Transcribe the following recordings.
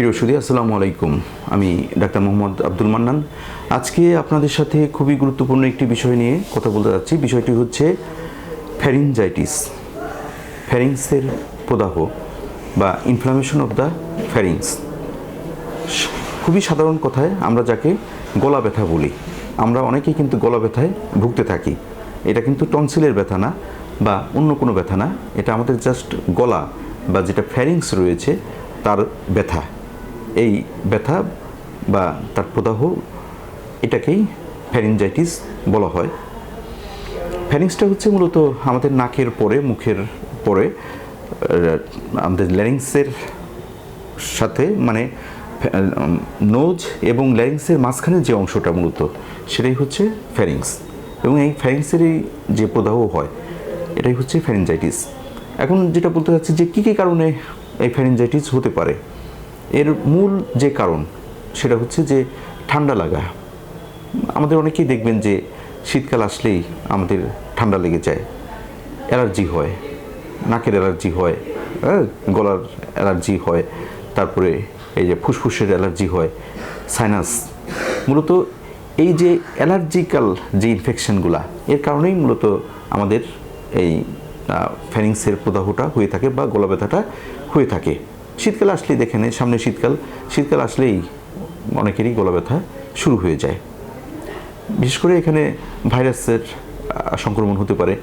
প্রিয় সুদী আসসালামু আলাইকুম। আমি ডাক্তার মোহাম্মদ আব্দুল মান্নান। আজকে আপনাদের সাথে খুবই গুরুত্বপূর্ণ একটি বিষয় নিয়ে কথা বলতে যাচ্ছি। বিষয়টি হচ্ছে ফ্যারিনজাইটিস ফ্যারিংসের প্রদাহ বা ইনফ্লামেশন অফ দ্য ফ্যারিংস খুবই সাধারণ কথায় আমরা যাকে গলা ব্যথা বলি। আমরা অনেকেই কিন্তু গলা ব্যথায় ভুগতে থাকি। এটা কিন্তু টনসিলের ব্যথা না বা অন্য কোনো ব্যথা না। এটা আমাদের জাস্ট গলা বা যেটা ফ্যারিংস রয়েছে, তার ব্যথা। এই ব্যথা বা তার প্রদাহ এটাকেই ফ্যারিনজাইটিস বলা হয়। ফ্যারিংসটা হচ্ছে মূলত আমাদের নাকের পরে, মুখের পরে আমাদের ল্যারিংসের সাথে মানে নোজ এবং ল্যারিংসের মাঝখানে যে অংশটা মূলত, সেটাই হচ্ছে ফ্যারিংস এবং এই ফ্যারিংসেরই যে প্রদাহ হয়, এটাই হচ্ছে ফ্যারিনজাইটিস। এখন যেটা বলতে চাচ্ছি যে কী কী কারণে এই ফ্যারিনজাইটিস হতে পারে? এর মূল যে কারণ, সেটা হচ্ছে যে ঠান্ডা লাগা। আমাদের অনেকেই দেখবেন যে শীতকাল আসলেই আমাদের ঠান্ডা লেগে যায়। অ্যালার্জি হয়, নাকের অ্যালার্জি হয় হ্যাঁ গলার অ্যালার্জি হয়, তারপরে এই যে ফুসফুসের অ্যালার্জি হয়, সাইনাস। মূলত এই যে অ্যালার্জিক্যাল যে ইনফেকশনগুলা, এর কারণেই মূলত আমাদের এই ফ্যানিংসের প্রদাহটা হয়ে থাকে বা গলা ব্যথাটা হয়ে থাকে। শীতকাল আসলেই দেখেন সামনে শীতকাল শীতকাল আসলেই অনেকেরই গলা ব্যথা শুরু হয়ে যায়। বিশেষ করে এখানে ভাইরাসের সংক্রমণ হতে পারে,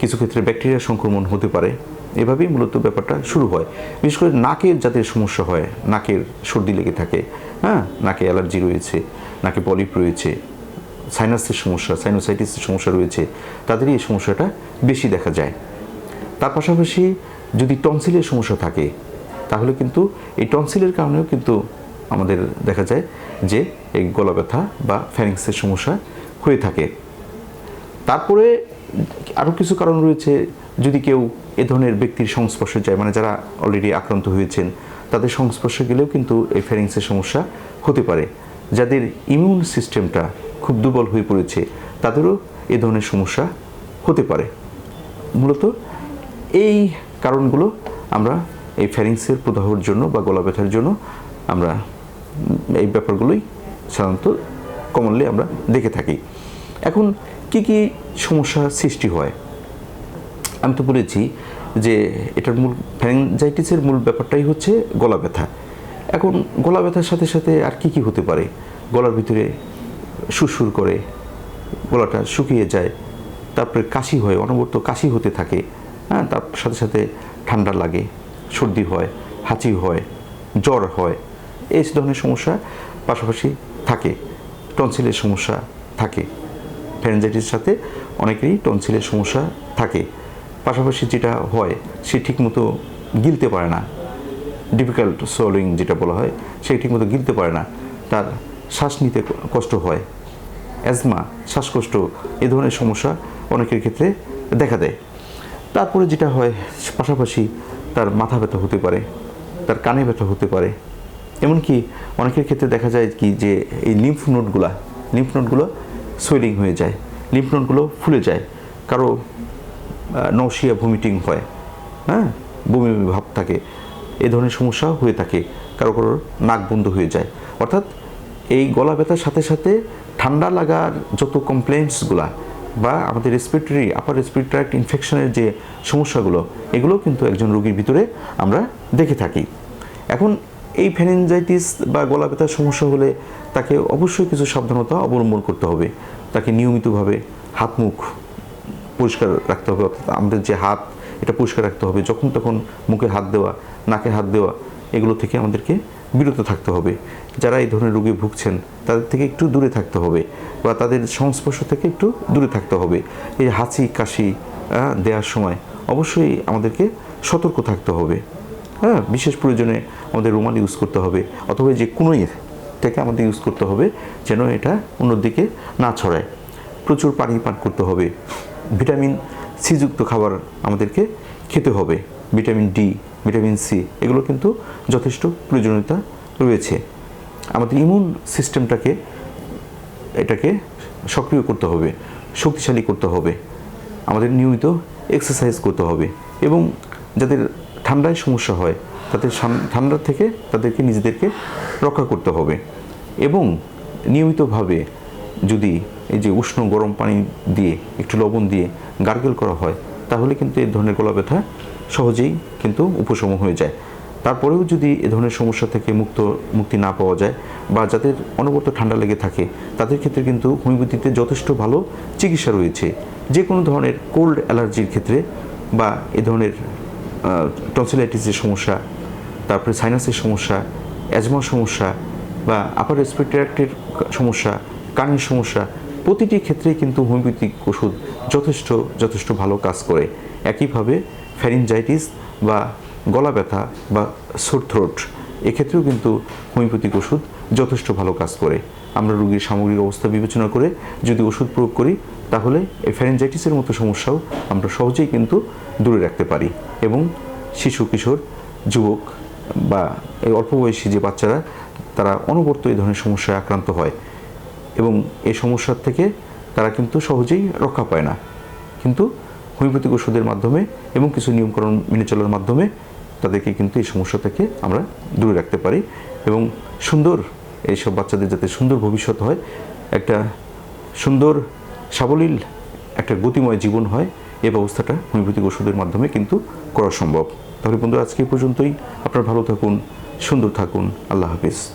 কিছু ক্ষেত্রে ব্যাকটেরিয়ার সংক্রমণ হতে পারে, এভাবেই মূলত ব্যাপারটা শুরু হয়। বিশেষ করে নাকের যাদের সমস্যা হয়, নাকের সর্দি লেগে থাকে হ্যাঁ নাকে অ্যালার্জি রয়েছে, নাকে পলিপ রয়েছে, সাইনাসের সমস্যা, সাইনোসাইটিসের সমস্যা রয়েছে, তাদেরই এই সমস্যাটা বেশি দেখা যায়। তার পাশাপাশি যদি টনসিলের সমস্যা থাকে তাহলে কিন্তু এই টনসিলের কারণেও কিন্তু আমাদের দেখা যায় যে এই গলা ব্যথা বা ফ্যারিংসের সমস্যা হয়ে থাকে। তারপরে আরও কিছু কারণ রয়েছে, যদি কেউ এ ধরনের ব্যক্তির সংস্পর্শে যায় মানে যারা অলরেডি আক্রান্ত হয়েছেন, তাদের সংস্পর্শে গেলেও কিন্তু এই ফ্যারিংসের সমস্যা হতে পারে। যাদের ইমিউন সিস্টেমটা খুব দুর্বল হয়ে পড়েছে, তাদেরও এ ধরনের সমস্যা হতে পারে। মূলত এই কারণগুলো আমরা এই ফ্যারিংসের প্রদাহর জন্য বা গলা ব্যথার জন্য আমরা এই ব্যাপারগুলোই সাধারণত কমনলি আমরা দেখে থাকি। এখন কি কি সমস্যা সৃষ্টি হয়? আমি তো বলেছি যে এটার মূল ফ্যারেঞ্জাইটিসের মূল ব্যাপারটাই হচ্ছে গলা ব্যথা। এখন গলা ব্যথার সাথে সাথে আর কি কি হতে পারে? গলার ভিতরে সুরসুর করে, গলাটা শুকিয়ে যায়, তারপরে কাশি হয়, অনবরত কাশি হতে থাকে হ্যাঁ তার সাথে সাথে ঠান্ডা লাগে সর্দি হয়, হাঁচি হয়, জ্বর হয়, এই ধরনের সমস্যা পাশাপাশি থাকে, টনসিলের সমস্যা থাকে। ফ্যারেঞ্জাইটিসের সাথে অনেকেরই টনসিলের সমস্যা থাকে। পাশাপাশি যেটা হয়, সে ঠিকমতো গিলতে পারে না। ডিফিকাল্ট সোলিং যেটা বলা হয়, সে ঠিকমতো গিলতে পারে না। তার শ্বাস নিতে কষ্ট হয়। অ্যাজমা শ্বাসকষ্ট, এ ধরনের সমস্যা অনেকের ক্ষেত্রে দেখা দেয়। তারপরে যেটা হয়, পাশাপাশি তার মাথা ব্যথা হতে পারে, তার কানে ব্যথা হতে পারে। এমনকি অনেকের ক্ষেত্রে দেখা যায় কি যে এই লিম্ফ নোটগুলা লিম্ফ নোটগুলো সোয়েলিং হয়ে যায় লিম্ফ নোটগুলো ফুলে যায়, কারও নৌশিয়া ভমিটিং হয় হ্যাঁ? বমি ভাব থাকে এই ধরনের সমস্যা হয়ে থাকে, কারও কারও নাক বন্ধ হয়ে যায়। অর্থাৎ এই গলা ব্যথার সাথে সাথে ঠান্ডা লাগার যত কমপ্লেন্টসগুলা বা আমাদের রেসপিরেটরি আপার রেসপিরেটরি ইনফেকশনের যে সমস্যাগুলো এগুলো কিন্তু একজন রোগীর ভিতরে আমরা দেখে থাকি। এখন এই ফ্যানেঞ্জাইটিস বা গলা ব্যথার সমস্যা হলে তাকে অবশ্যই কিছু সাবধানতা অবলম্বন করতে হবে। তাকে নিয়মিতভাবে হাত, মুখ পরিষ্কার রাখতে হবে, অর্থাৎ আমাদের যে হাত, এটা পরিষ্কার রাখতে হবে। যখন তখন মুখে হাত দেওয়া, নাকে হাত দেওয়া এগুলো থেকে আমাদেরকে বিরত থাকতে হবে। যারা এই ধরনের রোগে ভুগছেন, তাদের থেকে একটু দূরে থাকতে হবে বা তাদের সংস্পর্শ থেকে একটু দূরে থাকতে হবে। এই হাঁচি, কাশি দেওয়ার সময় অবশ্যই আমাদেরকে সতর্ক থাকতে হবে। হ্যাঁ বিশেষ প্রয়োজনে আমাদের রুমাল ইউজ করতে হবে অথবা যে কোনোই থেকে আমাদের ইউজ করতে হবে যেন এটা অন্যদিকে না ছড়ায়। প্রচুর পানি পান করতে হবে। ভিটামিন সিযুক্ত খাবার আমাদেরকে খেতে হবে। ভিটামিন ডি ভিটামিন সি, এগুলো কিন্তু যথেষ্ট প্রয়োজনীয়তা রয়েছে। আমাদের ইমিউন সিস্টেমটাকে এটাকে সক্রিয় করতে হবে, শক্তিশালী করতে হবে, আমাদের নিয়মিত এক্সারসাইজ করতে হবে এবং যাদের ঠান্ডায় সমস্যা হয়, তাদের ঠান্ডা থেকে তাদেরকে নিজেদেরকে রক্ষা করতে হবে এবং নিয়মিতভাবে যদি এই যে উষ্ণ গরম পানি দিয়ে, একটু লবণ দিয়ে গার্গেল করা হয়, তাহলে কিন্তু এই ধরনের গলা ব্যথা সহজেই কিন্তু উপশম হয়ে যায়। তারপরেও যদি এ ধরনের সমস্যা থেকে মুক্ত, মুক্তি না পাওয়া যায় বা যাদের অনবরত ঠান্ডা লেগে থাকে, তাদের ক্ষেত্রে কিন্তু হোমিওপ্যাথিতে যথেষ্ট ভালো চিকিৎসা রয়েছে। যে কোনো ধরনের কোল্ড অ্যালার্জির ক্ষেত্রে বা এ ধরনের টনসিলাইটিসের সমস্যা, তারপরে সাইনাসের সমস্যা অ্যাজমার সমস্যা বা আপার রেসপিরেটরের সমস্যা, কানের সমস্যা, প্রতিটি ক্ষেত্রে কিন্তু হোমিওপ্যাথিক ওষুধ যথেষ্ট যথেষ্ট ভালো কাজ করে। একইভাবে ফ্যারিনজাইটিস বা গলা ব্যথা বা সোর থ্রোট এক্ষেত্রেও কিন্তু হোমিওপ্যাথিক ওষুধ যথেষ্ট ভালো কাজ করে। আমরা রোগীর সামগ্রিক অবস্থা বিবেচনা করে যদি ওষুধ প্রয়োগ করি, তাহলে এই ফ্যারেঞ্জাইটিসের মতো সমস্যাও আমরা সহজেই কিন্তু দূরে রাখতে পারি এবং শিশু, কিশোর, যুবক বা এই অল্প বয়সী যে বাচ্চারা, তারা অনবর্ত এই ধরনের সমস্যায় আক্রান্ত হয় এবং এই সমস্যার থেকে তারা কিন্তু সহজেই রক্ষা পায় না। কিন্তু হোমিওপ্যাথিক ওষুধের মাধ্যমে এবং কিছু নিয়মকরণ মেনে চলার মাধ্যমে তাদেরকে কিন্তু এই সমস্যা থেকে আমরা দূরে রাখতে পারি এবং সুন্দর এইসব বাচ্চাদের যাতে সুন্দর ভবিষ্যৎ হয়, একটা সুন্দর সাবলীল, একটা গতিময় জীবন হয়, এই ব্যবস্থাটা হোমিওপ্যাথিক ওষুধের মাধ্যমে কিন্তু করা সম্ভব। তাহলে বন্ধুরা, আজকে পর্যন্তই। আপনারা ভালো থাকুন, সুন্দর থাকুন। আল্লাহ হাফিজ।